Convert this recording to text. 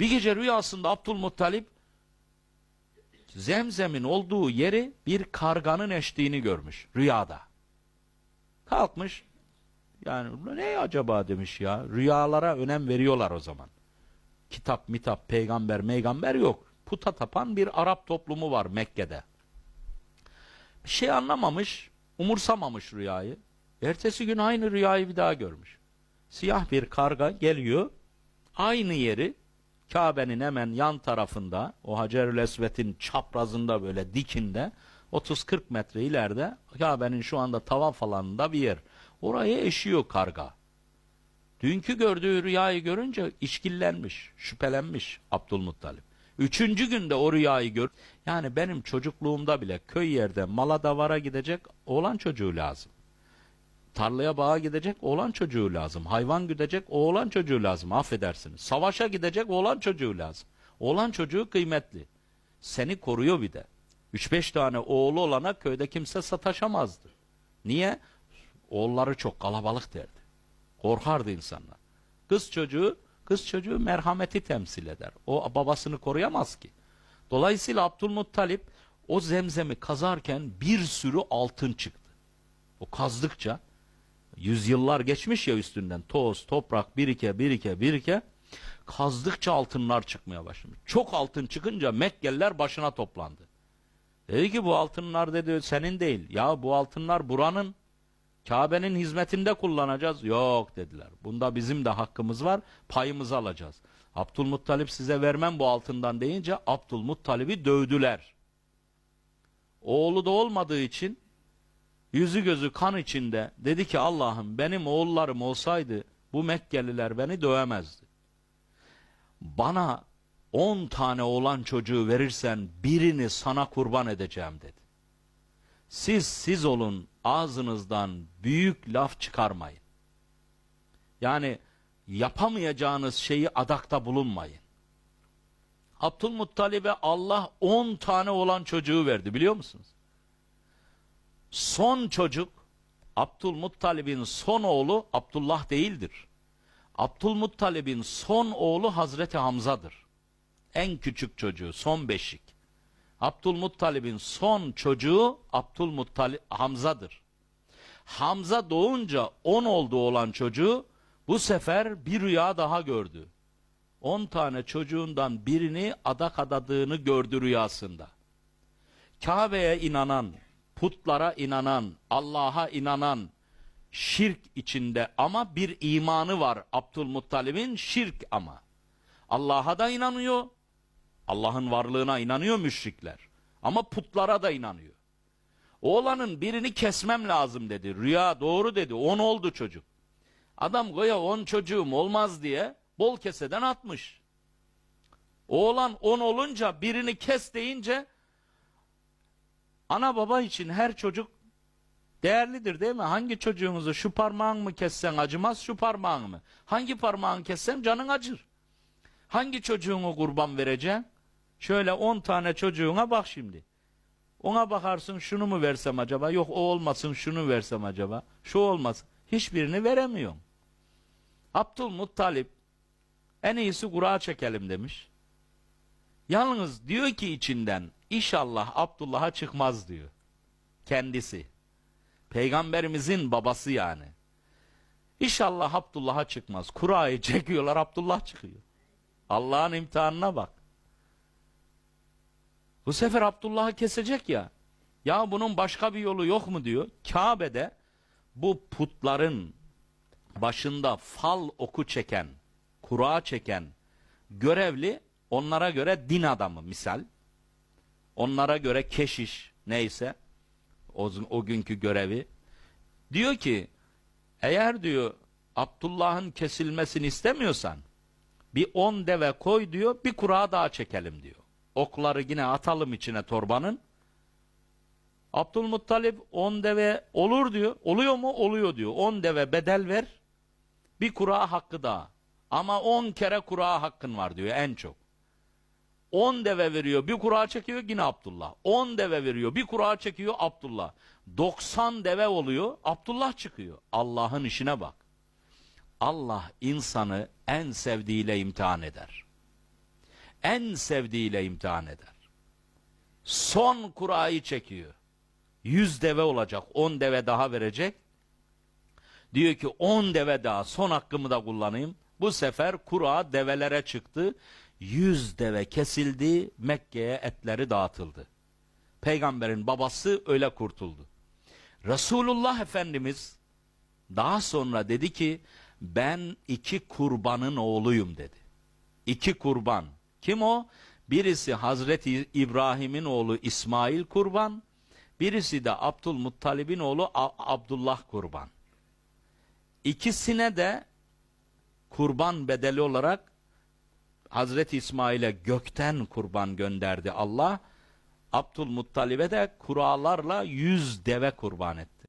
Bir gece rüyasında Abdülmuttalip zemzemin olduğu yeri bir karganın eştiğini görmüş rüyada. Kalkmış yani ne acaba demiş ya rüyalara önem veriyorlar o zaman. Kitap mitap peygamber meygamber yok. Puta tapan bir Arap toplumu var Mekke'de. Bir şey anlamamış umursamamış rüyayı. Ertesi gün aynı rüyayı bir daha görmüş. Siyah bir karga geliyor aynı yeri Kabe'nin hemen yan tarafında o Hacerül Esved'in çaprazında böyle dikinde 30-40 metre ileride Kabe'nin şu anda tavaf alanında bir yer. Oraya eşiyor karga. Dünkü gördüğü rüyayı görünce işkillenmiş, şüphelenmiş Abdülmuttalip. Üçüncü günde o rüyayı gör. Yani benim çocukluğumda bile köy yerde mala davara gidecek oğlan çocuğu lazım. Tarlaya bağa gidecek oğlan çocuğu lazım. Hayvan güdecek oğlan çocuğu lazım. Affedersiniz. Savaşa gidecek oğlan çocuğu lazım. Oğlan çocuğu kıymetli. Seni koruyor bir de. 3-5 tane oğlu olana köyde kimse sataşamazdı. Niye? Oğulları çok kalabalık derdi. Korkardı insanlar. Kız çocuğu, kız çocuğu merhameti temsil eder. O babasını koruyamaz ki. Dolayısıyla Abdülmuttalip o zemzemi kazarken bir sürü altın çıktı. O kazdıkça yüzyıllar geçmiş ya üstünden toz, toprak, birike, birike, birike kazdıkça altınlar çıkmaya başlamış. Çok altın çıkınca Mekkeliler başına toplandı. Dedi ki bu altınlar dedi senin değil. Ya bu altınlar buranın Kabe'nin hizmetinde kullanacağız. Yok dediler. Bunda bizim de hakkımız var. Payımızı alacağız. Abdülmuttalip size vermem bu altından deyince Abdülmuttalip'i dövdüler. Oğlu da olmadığı için yüzü gözü kan içinde dedi ki Allah'ım benim oğullarım olsaydı bu Mekkeliler beni dövemezdi. Bana on tane oğlan çocuğu verirsen birini sana kurban edeceğim dedi. Siz siz olun ağzınızdan büyük laf çıkarmayın. Yani yapamayacağınız şeyi adakta bulunmayın. Abdülmuttalib'e Allah on tane olan çocuğu verdi biliyor musunuz? Son çocuk Abdülmuttalib'in son oğlu Abdullah değildir. Abdülmuttalib'in son oğlu Hazreti Hamza'dır. En küçük çocuğu, son beşik. Abdülmuttalib'in son çocuğu Abdülmuttalib Hamza'dır. Hamza doğunca on oldu olan çocuğu bu sefer bir rüya daha gördü. On tane çocuğundan birini adak adadığını gördü rüyasında. Kabe'ye inanan, putlara inanan, Allah'a inanan, şirk içinde ama bir imanı var Abdülmuttalib'in şirk ama. Allah'a da inanıyor, Allah'ın varlığına inanıyor müşrikler. Ama putlara da inanıyor. Oğlanın birini kesmem lazım dedi. Rüya doğru dedi. On oldu çocuk. Adam goya on çocuğum olmaz diye bol keseden atmış. Oğlan on olunca birini kes deyince ana baba için her çocuk değerlidir değil mi? Hangi çocuğunuzu şu parmağın mı kessen acımaz şu parmağın mı? Hangi parmağını kessen canın acır. Hangi çocuğunu kurban vereceksin? Şöyle 10 tane çocuğuna bak şimdi. Ona bakarsın şunu mu versem acaba? Yok o olmasın şunu versem acaba? Şu olmasın. Hiçbirini veremiyorum. Abdülmuttalip en iyisi kura çekelim demiş. Yalnız diyor ki içinden inşallah Abdullah'a çıkmaz diyor. Kendisi. Peygamberimizin babası yani. İnşallah Abdullah'a çıkmaz. Kurayı çekiyorlar Abdullah çıkıyor. Allah'ın imtihanına bak. Bu sefer Abdullah'ı kesecek ya. Ya bunun başka bir yolu yok mu diyor. Kabe'de bu putların başında fal oku çeken, kura çeken görevli onlara göre din adamı misal. Onlara göre keşiş neyse o, o günkü görevi. Diyor ki eğer diyor Abdullah'ın kesilmesini istemiyorsan bir on deve koy diyor bir kura daha çekelim diyor. Okları yine atalım içine torbanın. Abdülmuttalip on deve olur diyor. Oluyor mu? Oluyor diyor. On deve bedel ver. Bir kura hakkı daha. Ama on kere kura hakkın var diyor en çok. On deve veriyor. Bir kura çekiyor yine Abdullah. On deve veriyor. Bir kura çekiyor Abdullah. Doksan deve oluyor. Abdullah çıkıyor. Allah'ın işine bak. Allah insanı en sevdiğiyle imtihan eder. en sevdiğiyle imtihan eder. Son kurayı çekiyor. Yüz deve olacak, on deve daha verecek. Diyor ki on deve daha son hakkımı da kullanayım. Bu sefer kura develere çıktı. Yüz deve kesildi, Mekke'ye etleri dağıtıldı. Peygamberin babası öyle kurtuldu. Resulullah Efendimiz daha sonra dedi ki ben iki kurbanın oğluyum dedi. İki kurban. Kim o? Birisi Hazreti İbrahim'in oğlu İsmail kurban. Birisi de Abdülmuttalib'in oğlu Abdullah kurban. İkisine de kurban bedeli olarak Hazreti İsmail'e gökten kurban gönderdi Allah. Abdülmuttalib'e de kuralarla yüz deve kurban etti.